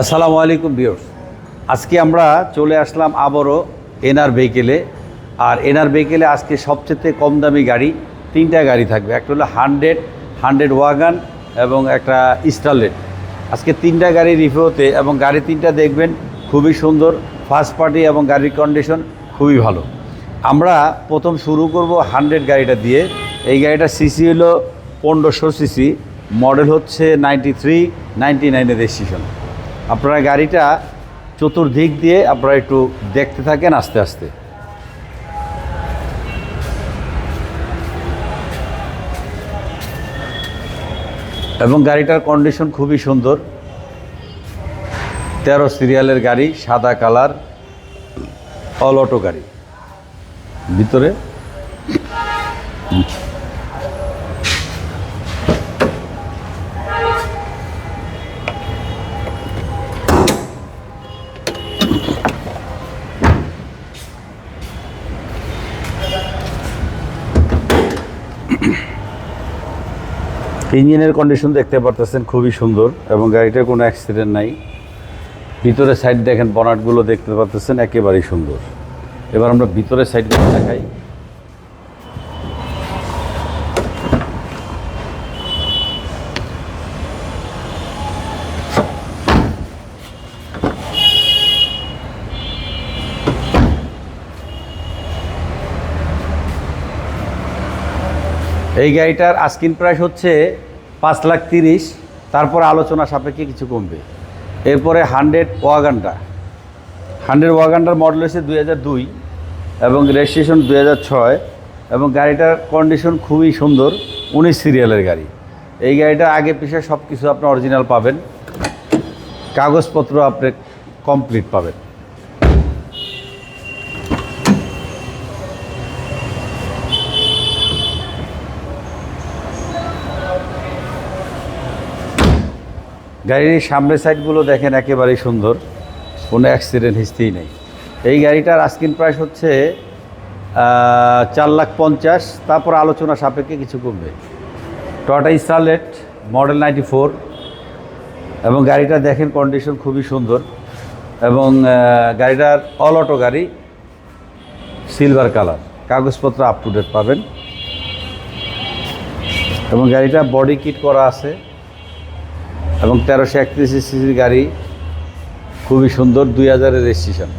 আসসালামু আলাইকুম বিয়র্স আজকে আমরা চলে আসলাম আবারও এনআর ভেহিকেলে। আর এনআর ভেহিকেলে আজকে সবচেয়ে কম দামি গাড়ি তিনটা গাড়ি থাকবে। একটা হলো হান্ড্রেড হান্ড্রেড ওয়াগান এবং একটা স্টারলেট। আজকে তিনটা গাড়ি রিভিউতে এবং গাড়ি তিনটা দেখবেন খুবই সুন্দর ফার্স্ট পার্টি এবং গাড়ির কন্ডিশন খুবই ভালো। আমরা প্রথম শুরু করব হান্ড্রেড গাড়িটা দিয়ে। এই গাড়িটা সিসি হলো পনেরোশো সিসি মডেল হচ্ছে নাইনটি থ্রি নাইনটি নাইনের রেজিস্ট্রেশন আপনারা গাড়িটা চতুর্দিক দিয়ে আপনারা একটু দেখতে থাকেন আস্তে আস্তে। এবং গাড়িটার কন্ডিশন খুবই সুন্দর। তেরো সিরিয়ালের গাড়ি, সাদা কালার অল অটো গাড়ি। ভিতরে? ইঞ্জিনের কন্ডিশন দেখতে পারতেছেন, খুবই সুন্দর এবং গাড়িটার কোনো অ্যাক্সিডেন্ট নাই। ভিতরে সাইড দেখেন বনাটগুলো দেখতে পারতেছেন, একেবারেই সুন্দর। এবার আমরা ভিতরে সাইডগুলো দেখাই। এই গাড়িটার আস্কিন প্রাইস হচ্ছে পাঁচ লাখ তিরিশ। তারপর আলোচনা সাপেক্ষে কিছু কমবে। এরপরে হান্ড্রেড ওয়াগানটা হান্ড্রেড ওয়াগানটার মডেল হচ্ছে দুই হাজার দুই এবং রেজিস্ট্রেশন দুই হাজার ছয় এবং গাড়িটার কন্ডিশন খুবই সুন্দর, উনিশ সিরিয়ালের গাড়ি। এই গাড়িটার আগে পিছে সব কিছু আপনি অরিজিনাল পাবেন। কাগজপত্র আপনি কমপ্লিট পাবেন। গাড়ির সামনের সাইডগুলো দেখেন একেবারেই সুন্দর। কোনো অ্যাক্সিডেন্ট হিস্ট্রি নেই। এই গাড়িটার আস্কিন প্রাইস হচ্ছে চার লাখ পঞ্চাশ। তারপর আলোচনা সাপেক্ষে কিছু কমবে। Toyota Starlet model ninety four এবং গাড়িটা দেখেন কন্ডিশন খুবই সুন্দর এবং গাড়িটার অল অটো গাড়ি সিলভার কালার কাগজপত্র আপ টু ডেট পাবেন। এবং গাড়িটা বডি কিট করা আছে। এবং তেরোশো একত্রিশ সিসির গাড়ি খুবই সুন্দর দুই হাজারের রেজিস্ট্রেশন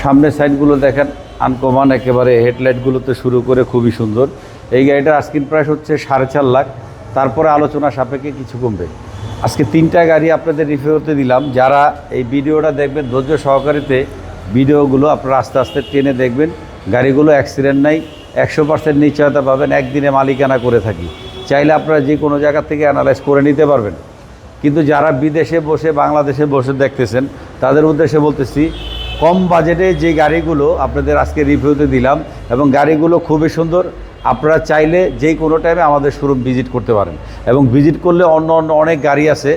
সামনের সাইডগুলো দেখেন আনকমান একেবারে হেডলাইটগুলোতে শুরু করে খুবই সুন্দর। এই গাড়িটার আস্কিন প্রাইস হচ্ছে সাড়ে চার লাখ। তারপরে আলোচনা সাপেক্ষে কিছু কমবে। আজকে তিনটা গাড়ি আপনাদের রিভিউতে দিলাম। যারা এই ভিডিওটা দেখবেন, ধৈর্য সহকারিতে ভিডিওগুলো আপনারা আস্তে আস্তে টেনে দেখবেন। গাড়িগুলো অ্যাক্সিডেন্ট নাই, একশো পার্সেন্ট নিশ্চয়তা পাবেন, একদিনে মালিকানা করে থাকি। চাইলে আপনারা যে কোনো জায়গা থেকে অ্যানালাইজ করে নিতে পারবেন। কিন্তু যারা বিদেশে বসে, বাংলাদেশে বসে দেখতেছেন, তাদের উদ্দেশ্যে বলতেছি, কম বাজেটে যে গাড়িগুলো আপনাদের আজকে রিভিউতে দিলাম এবং গাড়িগুলো খুবই সুন্দর আপনারা চাইলে যে কোনো টাইমে আমাদের শোরুম ভিজিট করতে পারেন। এবং ভিজিট করলে অন্য অন্য অনেক গাড়ি আছে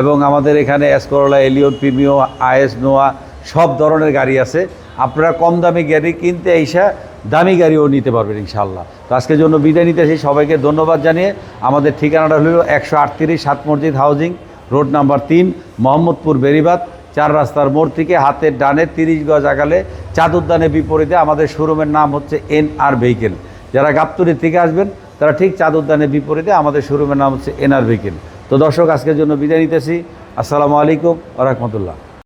এবং আমাদের এখানে X Corolla Allion Premio IS Noah সব ধরনের গাড়ি আছে। আপনারা কম দামি গাড়ি কিনতে এইসা দামি গাড়িও নিতে পারবেন ইনশাল্লাহ তো আজকের জন্য বিদায় নিতেছি সবাইকে ধন্যবাদ জানিয়ে আমাদের ঠিকানাটা হলো একশো আটত্রিশ সাত মসজিদ হাউজিং, রোড নাম্বার তিন, মোহাম্মদপুর, বেরিবাদ, চার রাস্তার মোড় থেকে হাতের ডানে তিরিশ গজ আগালে চাঁদ উদ্যানের বিপরীতে আমাদের শোরুমের নাম হচ্ছে এন আর ভেহিকেল যারা গাপ্তুরি থেকে আসবেন, তারা ঠিক চাঁদ উদ্যানের বিপরীতে আমাদের শোরুমের নাম হচ্ছে এন আর ভেহিকেল তো দর্শক, আজকের জন্য বিদায় নিতেছি। আসসালামু আলাইকুম রহমতুল্লাহ।